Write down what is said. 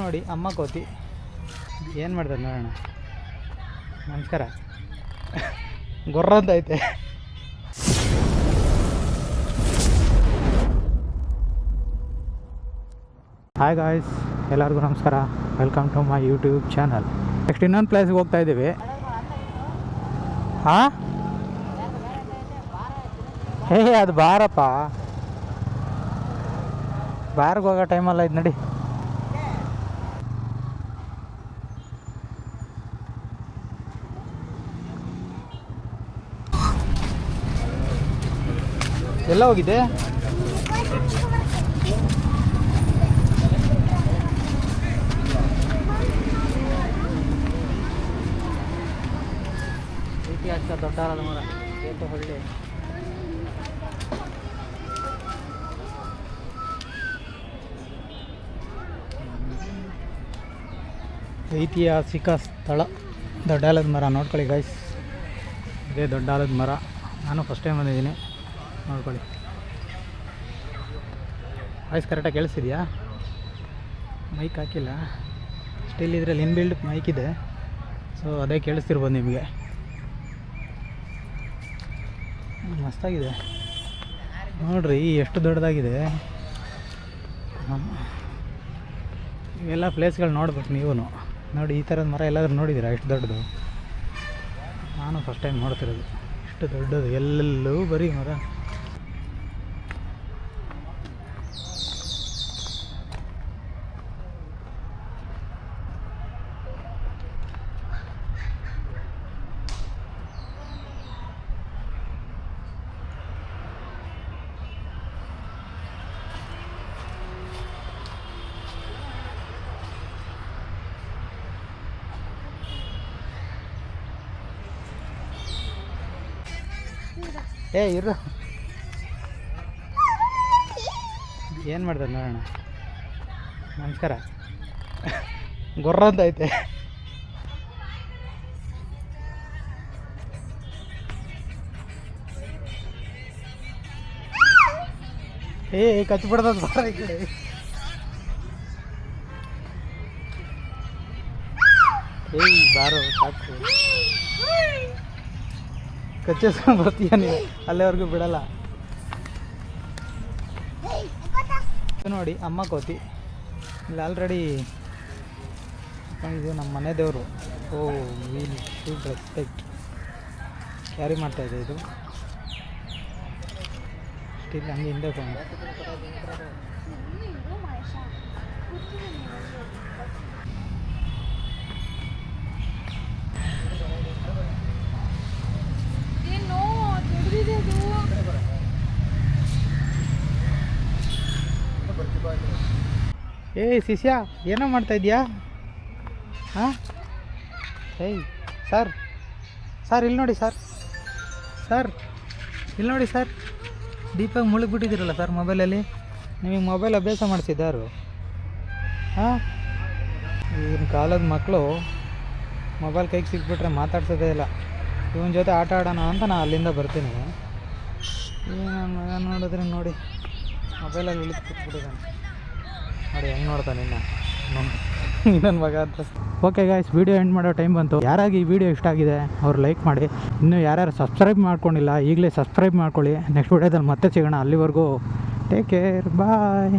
ನೋಡಿ, ಅಮ್ಮ ಕೋತಿ. ಏನು ಮಾಡ್ತಾರೆ ನೋಡೋಣ. ನಮಸ್ಕಾರ. ಗೊರ್ರಂತ ಐತೆ. ಹಾಯ್ ಗಾಯ್ಸ್ ಎಲ್ಲರಿಗೂ ನಮಸ್ಕಾರ. Welcome to my YouTube channel next ಇನ್ನೊಂದು ಪ್ಲೇಸ್ಗೆ ಹೋಗ್ತಾ ಇದ್ದೀವಿ. ಹಾ? ಹೇ ಅದು ಬಾರಪ್ಪ. ಬಾರ್ಗೆ ಹೋಗೋ ಟೈಮಲ್ಲ ಇದು ನಡಿ. ಎಲ್ಲ ಹೋಗಿದೆ? ಐತಿಹಾಸಿಕ ದೊಡ್ಡ ಮರ. ಏಟು ಹಳ್ಳಿ. ಐತಿಹಾಸಿಕ ಸ್ಥಳ. ದೊಡ್ಡ ಆಲದ ಮರ. ನೋಡ್ಕೊಳ್ಳಿ ಗೈಸ್ ಇದೇ ದೊಡ್ಡ ಆಲದ ಮರ. ನಾನು ಫಸ್ಟ್ ಟೈಮ್ ಬಂದಿದ್ದೀನಿ. ನೋಡ್ಕೊಳ್ಳಿ. ವಾಯ್ಸ್ ಕರೆಕ್ಟಾಗಿ ಕೇಳಿಸಿದ್ಯಾ ಮೈಕ್ ಹಾಕಿಲ್ಲ. ಸ್ಟಿಲ್ ಇದರಲ್ಲಿ ಇನ್ಬಿಲ್ಡ್ ಮೈಕ್ ಇದೆ. ಸೊ ಅದೇ ಕೇಳಿಸ್ತಿರ್ಬೋದು ನಿಮಗೆ. ಮಸ್ತಾಗಿದೆ. ನೋಡ್ರಿ, ಎಷ್ಟು ದೊಡ್ಡದಾಗಿದೆ. ಎಲ್ಲ ಪ್ಲೇಸ್ಗಳು ನೋಡ್ಬೇಕು ನೀವು ನೋಡಿ, ಈ ಥರದ ಮರ ಎಲ್ಲಾದರೂ ನೋಡಿದ್ದೀರಾ? ಎಷ್ಟು ದೊಡ್ಡದು? ನಾನು ಫಸ್ಟ್ ಟೈಮ್ ನೋಡ್ತಿರೋದು. ಎಷ್ಟು ದೊಡ್ಡದು. ಎಲ್ಲೆಲ್ಲೂ ಬರೀ ಮರ. ಏ ಇರು ಏನು ಮಾಡ್ತಾರೆ ನೋಡೋಣ ನಮಸ್ಕಾರ. ಗೊರ್ರ ಅಂತ ಐತೆ. ಏ ಕಚ್ಬಿಡ್ದ ಬಾರ ಈ ಕಡೆ. ಏಯ್, ಬಾರೋ, ಸಾಕು. ಕಚ್ಚಿಸ್ಕೊಂಡು ಬರ್ತೀಯ ನೀವು ಅಲ್ಲಿವರೆಗೂ ಬಿಡಲ್ಲ. ನೋಡಿ, ಅಮ್ಮ ಕೋತಿ. ಇಲ್ಲಿ ಆಲ್ರೆಡಿ ಇದು ನಮ್ಮ ಮನೆ ದೇವರು. ಓ ವೀಲ್ ರೆಸ್ಪೆಕ್ಟ್ ಕ್ಯಾರಿ ಮಾಡ್ತಾ ಇದೆ ಇದು. ಸ್ಟಿಲ್ ಹಂಗೆ ಹಿಂದೆ ಕೊಂಡು ಏನು ದೊಡ್ಡದಿದೆ ಅದು ಏಯ್ ಶಿಷ್ಯ, ಏನೋ ಮಾಡ್ತಾ ಇದೆಯಾ ಹಾಂ? ಏಯ್, ಸರ್ ಸರ್, ಇಲ್ಲಿ ನೋಡಿ, ಸರ್ ಸರ್, ಇಲ್ಲಿ ನೋಡಿ, ಸರ್. ದೀಪಾಗಿ ಮುಳುಗ್ಬಿಟ್ಟಿದ್ದೀರಲ್ಲ, ಸರ್, ಮೊಬೈಲಲ್ಲಿ. ನಿಮಗೆ ಮೊಬೈಲ್ ಅಭ್ಯಾಸ ಮಾಡಿಸಿದ್ದಾರು. ಹಾಂ? ಈಗಿನ ಕಾಲದ ಮಕ್ಕಳು ಮೊಬೈಲ್ ಕೈಗೆ ಸಿಕ್ಬಿಟ್ರೆ ಮಾತಾಡ್ಸೋದೇ ಇಲ್ಲ. ಇವನ ಜೊತೆ ಆಟ ಆಡೋಣ ಅಂತ ನಾನು ಅಲ್ಲಿಂದ ಬರ್ತೀನಿ. ಏನು ಮಗ ನೋಡಿದ್ರೆ ನೋಡಿ. ಮೊಬೈಲಲ್ಲಿ ಇಳಿದು ಕೂತ್ಬಿಟ್ಟಿದ್ದಾನೆ. ನೋಡಿ, ಹೆಂಗೆ ನೋಡ್ತಾನೆ ನಿನ್ನ? ಇನ್ನೊಂದು ಮಗ ಅಂತ. ಓಕೆ ಗಾಯ್ಸ್ ವಿಡಿಯೋ ಎಂಡ್ ಮಾಡೋ ಟೈಮ್ ಬಂತು. ಯಾರಾಗಿ ಈ ವಿಡಿಯೋ ಇಷ್ಟ ಆಗಿದೆ, ಅವ್ರು ಲೈಕ್ ಮಾಡಿ. ಇನ್ನೂ ಯಾರ್ಯಾರು ಸಬ್ಸ್ಕ್ರೈಬ್ ಮಾಡ್ಕೊಂಡಿಲ್ಲ, ಈಗಲೇ ಸಬ್ಸ್ಕ್ರೈಬ್ ಮಾಡ್ಕೊಳ್ಳಿ. ನೆಕ್ಸ್ಟ್ ವಿಡಿಯೋದಲ್ಲಿ ಮತ್ತೆ ಸಿಗೋಣ. ಅಲ್ಲಿವರೆಗೂ ಟೇಕ್ ಕೇರ್ ಬಾಯ್